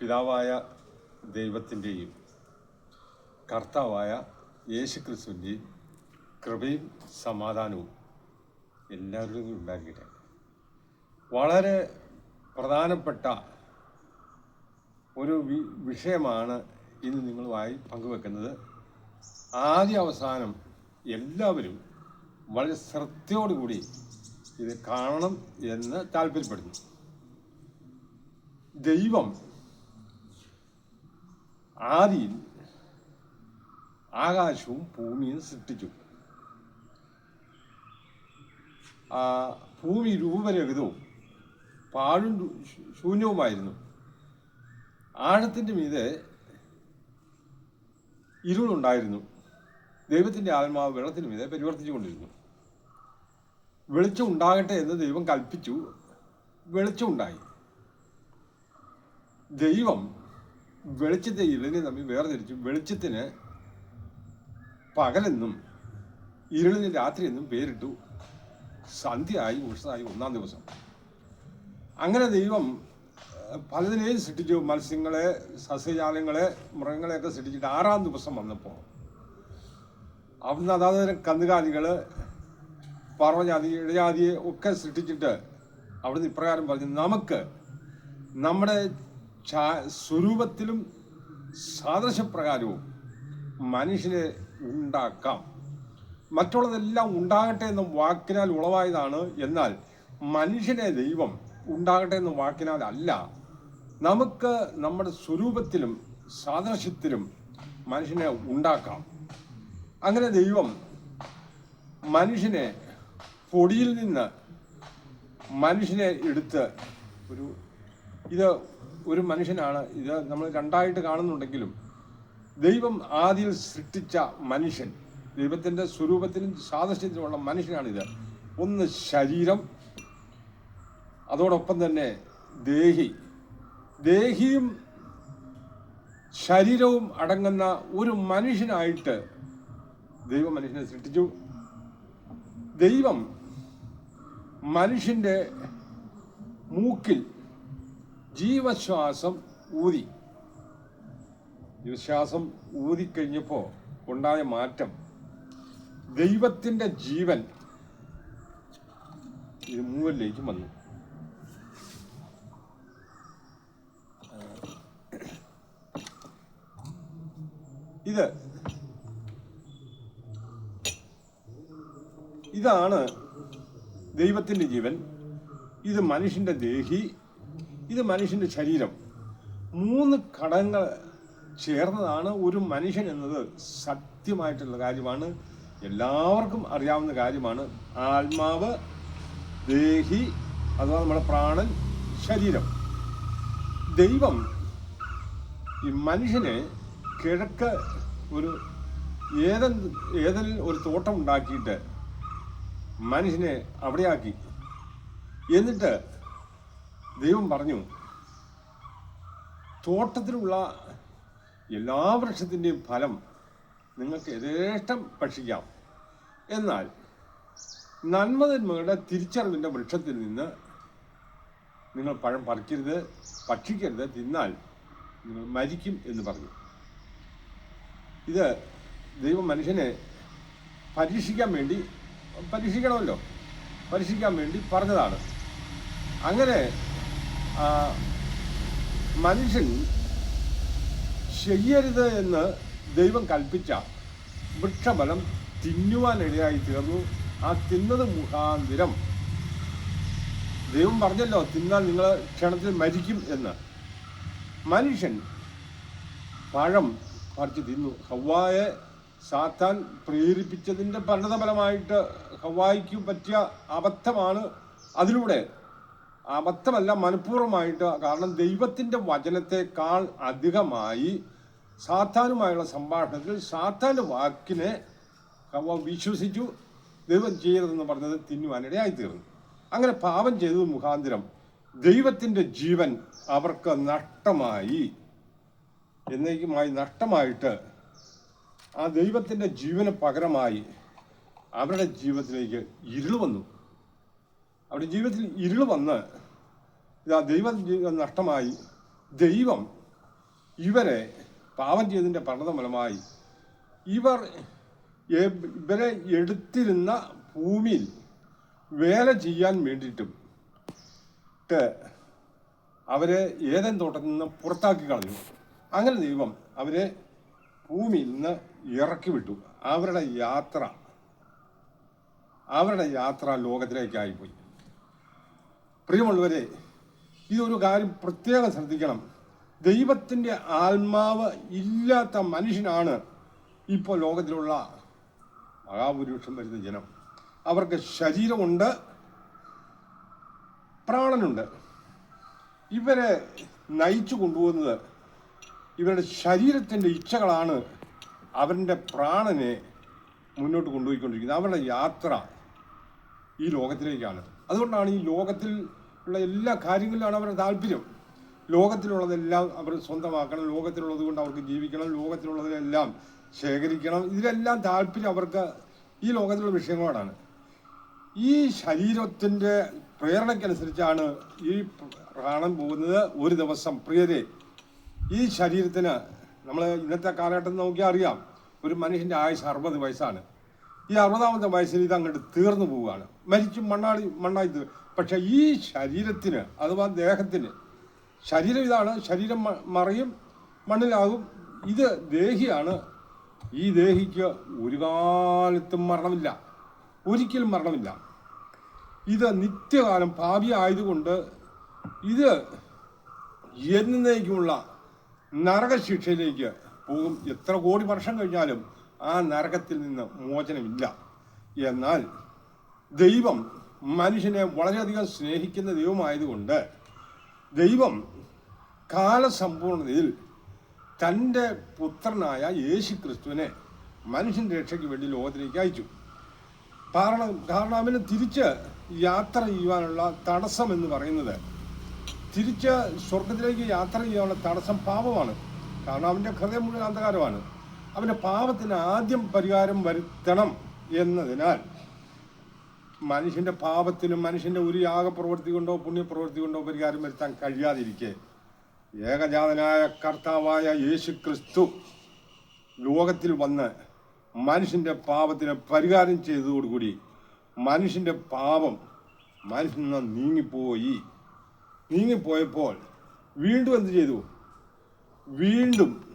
പിതാവായ ദൈവത്തിന്റെയും കർത്താവായ യേശു ക്രിസ്തുവിന്റെയും കൃപയും സമാധാനവും എല്ലാവരുടെയും ഉണ്ടായിരിക്കട്ടെ വളരെ പ്രധാനപ്പെട്ട ഒരു വിഷയമാണ് ഇന്ന് നിങ്ങളുമായി പങ്കുവെക്കുന്നത്. ആദ്യ അവസാനം എല്ലാവരും വളരെ ശ്രദ്ധയോടുകൂടി ഇത് കാണണം എന്ന് താല്പര്യപ്പെടുന്നു. ദൈവം ആദിയിൽ ആകാശവും ഭൂമിയും സൃഷ്ടിച്ചു. ആ, ഭൂമി രൂപരഹിതവും പാഴും ശൂന്യവുമായിരുന്നു. ആഴത്തിന്റെ മീതെ ഇരുളുണ്ടായിരുന്നു. ദൈവത്തിന്റെ ആത്മാവ് വെള്ളത്തിന് മീതെ പരിവർത്തിച്ചുകൊണ്ടിരുന്നു. വെളിച്ചം ഉണ്ടാകട്ടെ എന്ന് ദൈവം കൽപ്പിച്ചു. വെളിച്ചം ഉണ്ടായി ദൈവം വെളിച്ചത്തെ ഇരുളിനെ തമ്മിൽ വേർതിരിച്ചു വെളിച്ചത്തിന് പകലെന്നും ഇരുളിന് രാത്രിയെന്നും പേരിട്ടു. സന്ധ്യയായി ഉഷസായി ഒന്നാം ദിവസം. അങ്ങനെ ദൈവം പലതിനെയും സൃഷ്ടിച്ചു. മത്സ്യങ്ങളെ സസ്യജാലങ്ങളെ മൃഗങ്ങളെയൊക്കെ സൃഷ്ടിച്ചിട്ട് ആറാം ദിവസം വന്നപ്പോൾ അവിടുന്ന് അതാത് കന്നുകാലികൾ പർവജാതി ഇഴജാതിയെ ഒക്കെ സൃഷ്ടിച്ചിട്ട് അവിടുന്ന് ഇപ്രകാരം പറഞ്ഞു നമുക്ക് നമ്മുടെ സ്വരൂപത്തിലും സാദൃശ്യപ്രകാരവും മനുഷ്യനെ ഉണ്ടാക്കാം. മറ്റുള്ളതെല്ലാം ഉണ്ടാകട്ടെ എന്ന വാക്കിനാൽ ഉളവായതാണ്. എന്നാൽ മനുഷ്യനെ ദൈവം ഉണ്ടാകട്ടെ എന്ന വാക്കിനാൽ അല്ല. നമുക്ക് നമ്മുടെ സ്വരൂപത്തിലും സാദൃശ്യത്തിലും മനുഷ്യനെ ഉണ്ടാക്കാം. അങ്ങനെ ദൈവം മനുഷ്യനെ പൊടിയിൽ നിന്ന് മനുഷ്യനെ എടുത്ത് ഒരു ഇത് ഒരു മനുഷ്യനാണ്. ഇത് നമ്മൾ രണ്ടായിട്ട് കാണുന്നുണ്ടെങ്കിലും ദൈവം ആദ്യം സൃഷ്ടിച്ച മനുഷ്യൻ ദൈവത്തിന്റെ സ്വരൂപത്തിലും സാദൃശ്യത്തിലുമുള്ള മനുഷ്യനാണിത്. ഒന്ന് ശരീരം അതോടൊപ്പം തന്നെ ദേഹി. ദേഹിയും ശരീരവും അടങ്ങുന്ന ഒരു മനുഷ്യനായിട്ട് ദൈവം മനുഷ്യനെ സൃഷ്ടിച്ചു. ദൈവം മനുഷ്യന്റെ മൂക്കിൽ ജീവശ്വാസം ഊതി. ജീവശ്വാസം ഊതിക്കഴിഞ്ഞപ്പോൾ ഉണ്ടായ മാറ്റം ദൈവത്തിന്റെ ജീവൻ ഇത് മൂവലിലേക്ക് വന്നു. ഇത് ഇതാണ് ദൈവത്തിന്റെ ജീവൻ ഇത് മനുഷ്യന്റെ ദേഹി ഇത് മനുഷ്യന്റെ ശരീരം. മൂന്ന് ഘടകങ്ങൾ ചേർന്നതാണ് ഒരു മനുഷ്യൻ എന്നത് സത്യമായിട്ടുള്ള കാര്യമാണ്. എല്ലാവർക്കും അറിയാവുന്ന കാര്യമാണ്. ആത്മാവ് ദേഹി അഥവാ നമ്മുടെ പ്രാണൻ ശരീരം. ദൈവം ഈ മനുഷ്യനെ കിഴക്ക് ഒരു ഏതൻ ഏതെങ്കിലും ഒരു തോട്ടം ഉണ്ടാക്കിയിട്ട് മനുഷ്യനെ അവിടെയാക്കി. എന്നിട്ട് ദൈവം പറഞ്ഞു തോട്ടത്തിലുള്ള എല്ലാ വൃക്ഷത്തിന്റെയും ഫലം നിങ്ങൾക്ക് യഥേഷ്ടം ഭക്ഷിക്കാം. എന്നാൽ നന്മതിന്മകളുടെ തിരിച്ചറിവിന്റെ വൃക്ഷത്തിൽ നിന്ന് നിങ്ങൾ പഴം പറിക്കരുത് ഭക്ഷിക്കരുത് തിന്നാൽ നിങ്ങൾ മരിക്കും എന്ന് പറഞ്ഞു. ഇത് ദൈവം മനുഷ്യനെ പരീക്ഷിക്കാൻ വേണ്ടി പരീക്ഷിക്കണമല്ലോ. പരീക്ഷിക്കാൻ വേണ്ടി പറഞ്ഞതാണ്. അങ്ങനെ മനുഷ്യൻ ചെയ്യരുത് എന്ന് ദൈവം കൽപ്പിച്ച വൃക്ഷഫലം തിന്നുവാനിടയായി തീർന്നു. ആ തിന്നത് മുഖാന്തിരം ദൈവം പറഞ്ഞല്ലോ തിന്നാൽ നിങ്ങൾ ക്ഷണത്തിൽ മരിക്കും എന്ന്. മനുഷ്യൻ പഴം പറിച്ച് തിന്നു. ഹവായെ സാത്താൻ പ്രേരിപ്പിച്ചതിന്റെ പരിണതഫലമായിട്ട് ഹവായിക്ക് പറ്റിയ അബദ്ധമാണ് അതിലൂടെ അബദ്ധമല്ല മനഃപൂർവമായിട്ട്. കാരണം ദൈവത്തിന്റെ വചനത്തെക്കാൾ അധികമായി സാത്താനുമായുള്ള സംഭാഷണത്തിൽ സാത്താന്റെ വാക്കിനെ വിശ്വസിച്ചു ദൈവം ചെയ്യരുതെന്ന് പറഞ്ഞത് തിന്നുവാനിടയായി തീർന്നു അങ്ങനെ പാപം ചെയ്തത് മുഖാന്തരം ദൈവത്തിന്റെ ജീവൻ അവർക്ക് നഷ്ടമായി എന്നേക്കുമായി നഷ്ടമായിട്ട് ആ ദൈവത്തിന്റെ ജീവന് പകരമായി അവരുടെ ജീവിതത്തിലേക്ക് ഇരുൾ വന്നു. അവരുടെ ജീവിതത്തിൽ ഇരുൾ വന്ന് ഇതാ ദൈവ ജീവിതം നഷ്ടമായി ദൈവം ഇവരെ പാവം ചെയ്തതിന്റെ പരിണതഫലമായി ഇവർ ഇവരെ എടുത്തിരുന്ന ഭൂമിയിൽ വേല ചെയ്യാൻ വേണ്ടിയിട്ടും അവരെ ഏതൻ തോട്ടത്തിൽ നിന്ന് പുറത്താക്കി കളഞ്ഞു. അങ്ങനെ ദൈവം അവരെ ഭൂമിയിൽ നിന്ന് ഇറക്കി വിട്ടു. അവരുടെ യാത്ര അവരുടെ യാത്ര ലോകത്തിലേക്കായിപ്പോയി പ്രിയമുള്ളവരെ ഇതൊരു കാര്യം പ്രത്യേകം ശ്രദ്ധിക്കണം. ദൈവത്തിന്റെ ആത്മാവ് ഇല്ലാത്ത മനുഷ്യനാണ് ഇപ്പോൾ ലോകത്തിലുള്ള മഹാപുരുഷം വരുന്ന ജനം. അവർക്ക് ശരീരമുണ്ട് പ്രാണനുണ്ട്. ഇവരെ നയിച്ചു കൊണ്ടുപോകുന്നത് ഇവരുടെ ശരീരത്തിന്റെ ഇച്ഛകളാണ് അവരുടെ പ്രാണനെ മുന്നോട്ട് കൊണ്ടുപോയിക്കൊണ്ടിരിക്കുന്നത്. അവരുടെ യാത്ര ഈ ലോകത്തിലേക്കാണ്. അതുകൊണ്ടാണ് ഈ ലോകത്തിൽ ഉള്ള എല്ലാ കാര്യങ്ങളിലാണ് അവരുടെ താല്പര്യം. ലോകത്തിലുള്ളതെല്ലാം അവർ സ്വന്തമാക്കണം ലോകത്തിലുള്ളത് കൊണ്ട് അവർക്ക് ജീവിക്കണം ലോകത്തിലുള്ളതിനെല്ലാം ശേഖരിക്കണം. ഇതിലെല്ലാം താല്പര്യം അവർക്ക് ഈ ലോകത്തിലുള്ള വിഷയങ്ങളോടാണ്. ഈ ശരീരത്തിന്റെ പ്രേരണയ്ക്കനുസരിച്ചാണ് ഈ പ്രാണം പോകുന്നത് ഒരു ദിവസം. പ്രിയരെ ഈ ശരീരത്തിന് നമ്മൾ ഇന്നത്തെ കാലഘട്ടം നോക്കിയാൽ അറിയാം. ഒരു മനുഷ്യന്റെ ആയുസ് അറുപത് വയസ്സാണ്. ഈ അറുപതാമത്തെ വയസ്സിൽ ഇത് അങ്ങോട്ട് തീർന്നു പോവുകയാണ്. മരിച്ചു മണ്ണാടി മണ്ണായി പക്ഷേ ഈ ശരീരത്തിന് അഥവാ ദേഹത്തിന് ശരീരം ഇതാണ് ശരീരം മറയും മണ്ണിലാകും. ഇത് ദേഹിയാണ്. ഈ ദേഹിക്ക് ഒരു കാലത്തും മരണമില്ല. ഒരിക്കലും മരണമില്ല. ഇത് നിത്യകാലം ഭാവി ആയതുകൊണ്ട് ഇത് എന്നേക്കുമുള്ള നരകശിക്ഷയിലേക്ക് പോകും. എത്ര കോടി വർഷം കഴിഞ്ഞാലും ആ നരകത്തിൽ നിന്ന് മോചനമില്ല. എന്നാൽ ദൈവം മനുഷ്യനെ വളരെയധികം സ്നേഹിക്കുന്ന ദൈവമായതുകൊണ്ട് ദൈവം കാലസമ്പൂർണതയിൽ തന്റെ പുത്രനായ യേശു ക്രിസ്തുവിനെ മനുഷ്യൻ രക്ഷയ്ക്ക് വേണ്ടി ലോകത്തിലേക്ക് അയച്ചു. കാരണം കാരണം അവന് തിരിച്ച് യാത്ര ചെയ്യുവാനുള്ള തടസ്സം എന്ന് പറയുന്നത് തിരിച്ച് സ്വർഗത്തിലേക്ക് യാത്ര ചെയ്യാനുള്ള തടസ്സം പാപമാണ്. കാരണം അവന്റെ ഹൃദയം മുഴുവൻ അന്ധകാരമാണ്. അവന്റെ പാപത്തിന് ആദ്യം പരിഹാരം വരുത്തണം എന്നതിനാൽ മനുഷ്യന്റെ പാപത്തിനും മനുഷ്യന്റെ ഒരു യാഗപ്രവൃത്തി കൊണ്ടോ പുണ്യപ്രവൃത്തി കൊണ്ടോ പരിഹാരം വരുത്താൻ കഴിയാതിരിക്കെ ഏകജാതനായ കർത്താവായ യേശു ക്രിസ്തു ലോകത്തിൽ വന്ന് മനുഷ്യന്റെ പാപത്തിന് പരിഹാരം ചെയ്തതോടുകൂടി മനുഷ്യന്റെ പാപം മനുഷ്യൻ നീങ്ങിപ്പോയി. നീങ്ങിപ്പോയപ്പോൾ വീണ്ടും എന്ത് ചെയ്തു? വീണ്ടും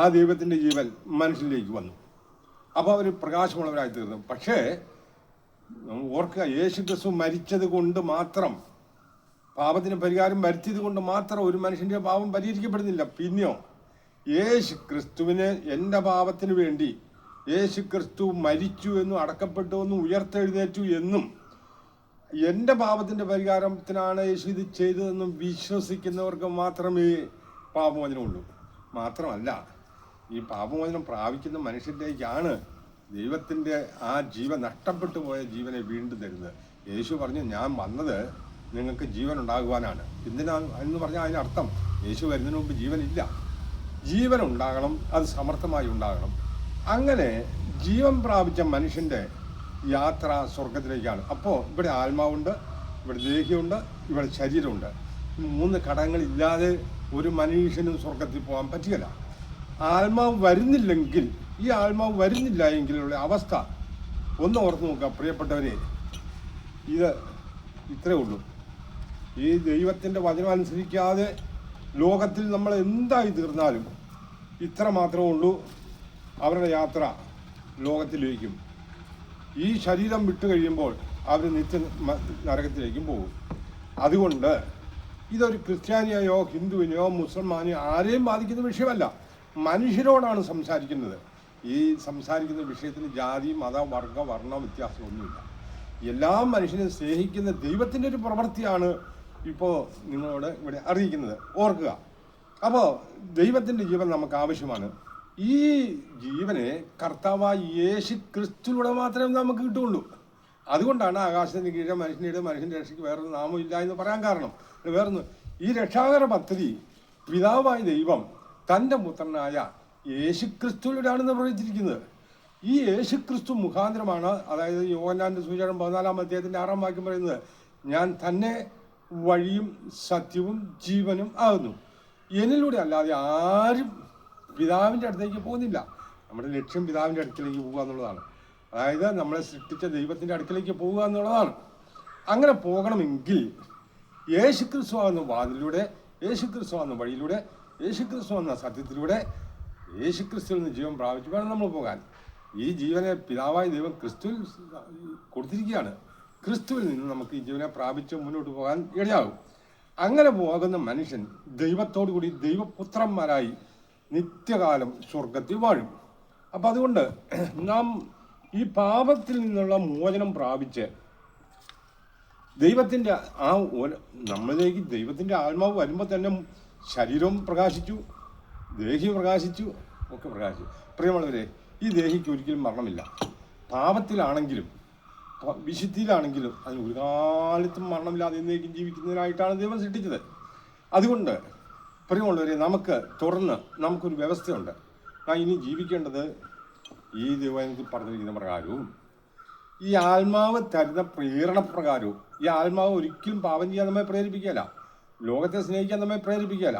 ആ ദൈവത്തിന്റെ ജീവൻ മനുഷ്യനിലേക്ക് വന്നു. അപ്പോൾ അവർ പ്രകാശമുള്ളവരായി തീർന്നു പക്ഷേ ഓർക്കുക യേശു ക്രിസ്തു മരിച്ചത് കൊണ്ട് മാത്രം പാപത്തിന് പരിഹാരം വരുത്തിയത് കൊണ്ട് മാത്രം ഒരു മനുഷ്യന്റെ പാപം പരിഹരിക്കപ്പെടുന്നില്ല. പിന്നെയോ യേശു ക്രിസ്തുവിന് എന്റെ പാപത്തിന് വേണ്ടി യേശു ക്രിസ്തു മരിച്ചു എന്നും അടക്കപ്പെട്ടു എന്നും ഉയർത്തെഴുന്നേറ്റു എന്നും എന്റെ പാപത്തിന്റെ പരിഹാരത്തിനാണ് യേശു ഇത് ചെയ്തതെന്നും വിശ്വസിക്കുന്നവർക്ക് മാത്രമേ പാപമോചനമുള്ളൂ മാത്രമല്ല ഈ പാപമോചനം പ്രാപിക്കുന്ന മനുഷ്യരിലേക്കാണ് ദൈവത്തിന്റെ ആ ജീവൻ നഷ്ടപ്പെട്ടു പോയ ജീവനെ വീണ്ടും തരുന്നത്. യേശു പറഞ്ഞു ഞാൻ വന്നത് നിങ്ങൾക്ക് ജീവൻ ഉണ്ടാകുവാനാണ്. എന്തിനാ എന്ന് പറഞ്ഞാൽ അതിനർത്ഥം യേശു വരുന്നതിന് മുമ്പ് ജീവനില്ല. ജീവൻ ഉണ്ടാകണം അത് സമർത്ഥമായി ഉണ്ടാകണം. അങ്ങനെ ജീവൻ പ്രാപിച്ച മനുഷ്യന്റെ യാത്ര സ്വർഗത്തിലേക്കാണ് അപ്പോൾ ഇവിടെ ആത്മാവുണ്ട് ഇവിടെ ദേഹിയുണ്ട് ഇവിടെ ശരീരമുണ്ട്. മൂന്ന് ഘടകങ്ങളില്ലാതെ ഒരു മനുഷ്യനും സ്വർഗത്തിൽ പോകാൻ പറ്റുകയില്ല. ആത്മാവ് വരുന്നില്ലെങ്കിൽ ഈ ആത്മാവ് വരുന്നില്ല എങ്കിലുള്ള അവസ്ഥ ഒന്ന് ഓർത്ത് നോക്കുക പ്രിയപ്പെട്ടവരെ. ഇത് ഇത്രേ ഉള്ളൂ. ഈ ദൈവത്തിന്റെ വചനം അനുസരിക്കാതെ ലോകത്തിൽ നമ്മൾ എന്തായി തീർന്നാലും ഇത്ര മാത്രമേ ഉള്ളൂ അവരുടെ യാത്ര ലോകത്തിലേക്കും. ഈ ശരീരം വിട്ടു കഴിയുമ്പോൾ അവർ നിത്യ നരകത്തിലേക്കും പോകും. അതുകൊണ്ട് ഇതൊരു ക്രിസ്ത്യാനിയായോ ഹിന്ദുവിനെയോ മുസൽമാനെയോ ആരെയും ബാധിക്കുന്ന വിഷയമല്ല. മനുഷ്യരോടാണ് സംസാരിക്കുന്നത്. ഈ സംസാരിക്കുന്ന വിഷയത്തിന് ജാതി മത വർഗ വർണ വ്യത്യാസമൊന്നുമില്ല എല്ലാ മനുഷ്യനും സ്നേഹിക്കുന്ന ദൈവത്തിന്റെ ഒരു പ്രവൃത്തിയാണ് ഇപ്പോൾ നിങ്ങളോട് ഇവിടെ അറിയിക്കുന്നത്. ഓർക്കുക. അപ്പോൾ ദൈവത്തിന്റെ ജീവൻ നമുക്ക് ആവശ്യമാണ്. ഈ ജീവനെ കർത്താവായ യേശു ക്രിസ്തുവിലൂടെ മാത്രമേ നമുക്ക് കിട്ടുള്ളൂ അതുകൊണ്ടാണ് ആകാശത്തിന് കീഴെ മനുഷ്യനീടെ മനുഷ്യന്റെ രക്ഷയ്ക്ക് വേറൊരു നാമമില്ല എന്ന് പറയാൻ കാരണം. വേറൊന്ന് ഈ രക്ഷാകര പദ്ധതി പിതാവായ ദൈവം തന്റെ പുത്രനായ യേശു പ്രവചിച്ചിരിക്കുന്നത്. ഈ യേശുക്രിസ്തു മുഖാന്തരമാണ് അതായത് യോഹന്നാന്റെ സൂചനം പതിനാലാം അദ്ദേഹത്തിന്റെ ആറാം വാക്യം പറയുന്നത് ഞാൻ തന്നെ വഴിയും സത്യവും ജീവനും ആകുന്നു. എന്നിലൂടെ അല്ലാതെ ആരും പിതാവിന്റെ അടുത്തേക്ക് പോകുന്നില്ല. നമ്മുടെ ലക്ഷ്യം പിതാവിന്റെ അടുക്കിലേക്ക് പോകുക എന്നുള്ളതാണ്. അതായത് നമ്മളെ സൃഷ്ടിച്ച ദൈവത്തിന്റെ അടുക്കിലേക്ക് പോവുക എന്നുള്ളതാണ്. അങ്ങനെ പോകണമെങ്കിൽ യേശുക്രിസ്തു ആകുന്ന വാതിലൂടെ യേശുക്രിസ്തു ആകുന്ന വഴിയിലൂടെ യേശുക്രിസ്തു എന്ന സത്യത്തിലൂടെ യേശുക്രിസ്തുവിൽ നിന്ന് ജീവൻ പ്രാപിച്ചു വേണം നമ്മൾ പോകാൻ. ഈ ജീവനെ പിതാവായ ദൈവം ക്രിസ്തുവിൽ കൊടുത്തിരിക്കുകയാണ്. ക്രിസ്തുവിൽ നിന്ന് നമുക്ക് ഈ ജീവനെ പ്രാപിച്ച് മുന്നോട്ട് പോകാൻ ഇടയാകും. അങ്ങനെ പോകുന്ന മനുഷ്യൻ ദൈവത്തോടു കൂടി ദൈവപുത്രന്മാരായി നിത്യകാലം സ്വർഗത്തിൽ വാഴും. അപ്പം അതുകൊണ്ട് നാം ഈ പാപത്തിൽ നിന്നുള്ള മോചനം പ്രാപിച്ച് ദൈവത്തിന്റെ ആ നമ്മളിലേക്ക് ദൈവത്തിന്റെ ആത്മാവ് വരുമ്പോൾ തന്നെ ശരീരവും പ്രകാശിച്ചു ദേഹി പ്രകാശിച്ചു ഒക്കെ പ്രകാശിച്ചു. പ്രിയമുള്ളവരെ ഈ ദേഹിക്ക് ഒരിക്കലും മരണമില്ല. പാപത്തിലാണെങ്കിലും വിശുദ്ധിയിലാണെങ്കിലും അതിന് ഒരു കാലത്തും മരണമില്ലാതെ എന്നേക്കും ജീവിക്കുന്നതിനായിട്ടാണ് ദൈവം സൃഷ്ടിച്ചത്. അതുകൊണ്ട് പ്രിയമുള്ളവരെ നമുക്ക് തുറന്ന് നമുക്കൊരു വ്യവസ്ഥയുണ്ട്. നാം ഇനി ജീവിക്കേണ്ടത് ഈ ദൈവത്തിൽ പറഞ്ഞിരിക്കുന്ന പ്രകാരവും ഈ ആത്മാവ് തരുന്ന പ്രേരണപ്രകാരവും ഈ ആത്മാവ് ഒരിക്കലും പാപം ചെയ്യാൻ നമ്മെ പ്രേരിപ്പിക്കുകയല്ല. ലോകത്തെ സ്നേഹിക്കാൻ നമ്മെ പ്രേരിപ്പിക്കല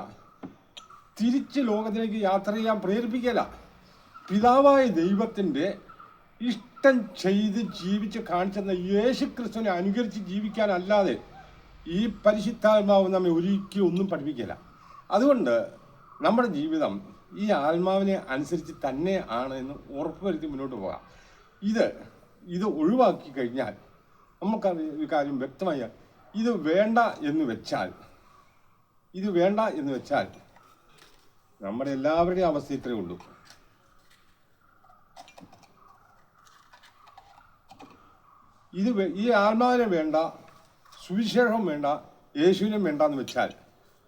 തിരിച്ച് ലോകത്തിലേക്ക് യാത്ര ചെയ്യാൻ പ്രേരിപ്പിക്കല പിതാവായ ദൈവത്തിന്റെ ഇഷ്ടം ചെയ്ത് ജീവിച്ച് കാണിച്ചെന്ന യേശു ക്രിസ്തുവിനെ അനുകരിച്ച് ജീവിക്കാനല്ലാതെ ഈ പരിശുദ്ധാത്മാവ് നമ്മെ ഒരിക്കലും ഒന്നും പഠിപ്പിക്കില്ല അതുകൊണ്ട് നമ്മുടെ ജീവിതം ഈ ആത്മാവിനെ അനുസരിച്ച് തന്നെ ആണ് എന്ന് ഉറപ്പുവരുത്തി മുന്നോട്ട് പോകാം. ഇത് ഇത് ഒഴിവാക്കി കഴിഞ്ഞാൽ നമുക്ക് ഒരു കാര്യം വ്യക്തമായ ഇത് വേണ്ട എന്ന് വെച്ചാൽ ഇത് വേണ്ട എന്ന് വെച്ചാൽ നമ്മുടെ എല്ലാവരുടെയും അവസ്ഥ ഇത്രയേ ഉള്ളൂ. ഇത് ഈ ആത്മാവിനെ വേണ്ട സുവിശേഷം വേണ്ട യേശുവിനെ വേണ്ട എന്ന് വെച്ചാൽ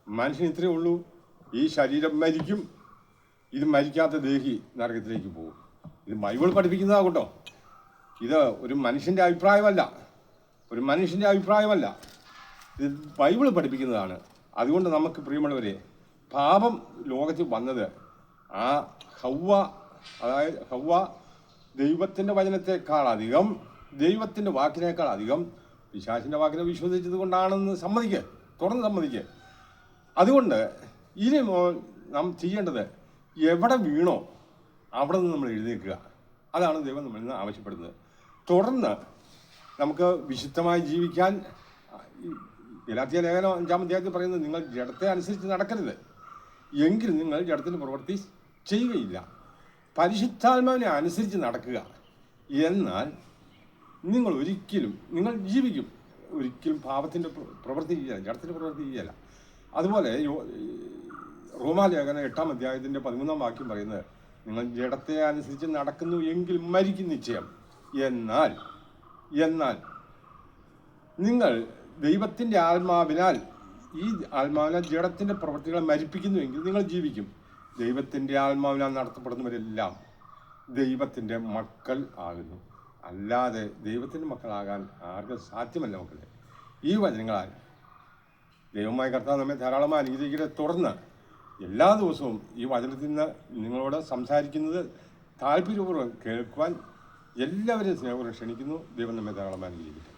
മനുഷ്യൻ ഇത്രയേ ഉള്ളൂ. ഈ ശരീരം മരിക്കും. ഇത് മരിക്കാത്ത ദേഹി നരകത്തിലേക്ക് പോകും. ഇത് ബൈബിൾ പഠിപ്പിക്കുന്നതാകട്ടോ ഇത് ഒരു മനുഷ്യന്റെ അഭിപ്രായമല്ല. ഒരു മനുഷ്യന്റെ അഭിപ്രായമല്ല. ഇത് ബൈബിൾ പഠിപ്പിക്കുന്നതാണ്. അതുകൊണ്ട് നമുക്ക് പ്രിയമുള്ളവരെ പാപം ലോകത്തിൽ വന്നത് ആ ഹൗവ അതായത് ഹൗവ ദൈവത്തിന്റെ വചനത്തെക്കാൾ അധികം ദൈവത്തിന്റെ വാക്കിനേക്കാൾ അധികം പിശാചിന്റെ വാക്കിനെ വിശ്വസിച്ചത് കൊണ്ടാണെന്ന് സമ്മതിക്കുക തുറന്ന് സമ്മതിക്കുക അതുകൊണ്ട് ഇനി നാം ചെയ്യേണ്ടത് എവിടെ വീണോ അവിടെ നിന്ന് നമ്മൾ എഴുന്നേൽക്കുക. അതാണ് ദൈവം നമ്മളിൽ നിന്ന് ആവശ്യപ്പെടുന്നത്. തുടർന്ന് നമുക്ക് വിശുദ്ധമായി ജീവിക്കാൻ ഗലാത്തിയ ലേഖനം അഞ്ചാം അധ്യായത്തിൽ പറയുന്നത് നിങ്ങൾ ജഡത്തെ അനുസരിച്ച് നടക്കരുത്. എങ്കിൽ നിങ്ങൾ ജഡത്തിന് പ്രവൃത്തി ചെയ്യുകയില്ല. പരിശുദ്ധാത്മാവിനെ അനുസരിച്ച് നടക്കുക. എന്നാൽ നിങ്ങൾ ഒരിക്കലും നിങ്ങൾ ജീവിക്കും. ഒരിക്കലും പാപത്തിന്റെ പ്രവൃത്തി ചെയ്യുക ജഡത്തിന്റെ പ്രവൃത്തി ചെയ്യുകയല്ല. അതുപോലെ റോമാലേഖന എട്ടാം അധ്യായത്തിന്റെ പതിമൂന്നാം വാക്യം പറയുന്നത് നിങ്ങൾ ജഡത്തെ അനുസരിച്ച് നടക്കുന്നു എങ്കിൽ മരിക്കും നിശ്ചയം. എന്നാൽ എന്നാൽ നിങ്ങൾ ദൈവത്തിന്റെ ആത്മാവിനാൽ ഈ ആത്മാവിനാൽ ജഡത്തിന്റെ പ്രവൃത്തികളെ മരിപ്പിക്കുന്നുവെങ്കിൽ നിങ്ങൾ ജീവിക്കും. ദൈവത്തിന്റെ ആത്മാവിനാൽ നടത്തപ്പെടുന്നവരെല്ലാം ദൈവത്തിന്റെ മക്കൾ ആകുന്നു. അല്ലാതെ ദൈവത്തിന്റെ മക്കളാകാൻ ആർക്കും സാധ്യമല്ല മക്കളെ. ഈ വചനങ്ങളാൽ ദൈവമായ കർത്താവ് നമ്മെ ധാരാളമായി അനുഗ്രഹിക്കട്ടെ. തുടർന്ന് എല്ലാ ദിവസവും ഈ വചനത്തിൽ നിന്ന് നിങ്ങളോട് സംസാരിക്കുന്നത് താല്പര്യപൂർവം കേൾക്കുവാൻ എല്ലാവരെയും സ്നേഹപൂർവം ക്ഷണിക്കുന്നു. ദൈവം നമ്മെ ധാരാളമായി അനുഗ്രഹിക്കട്ടെ.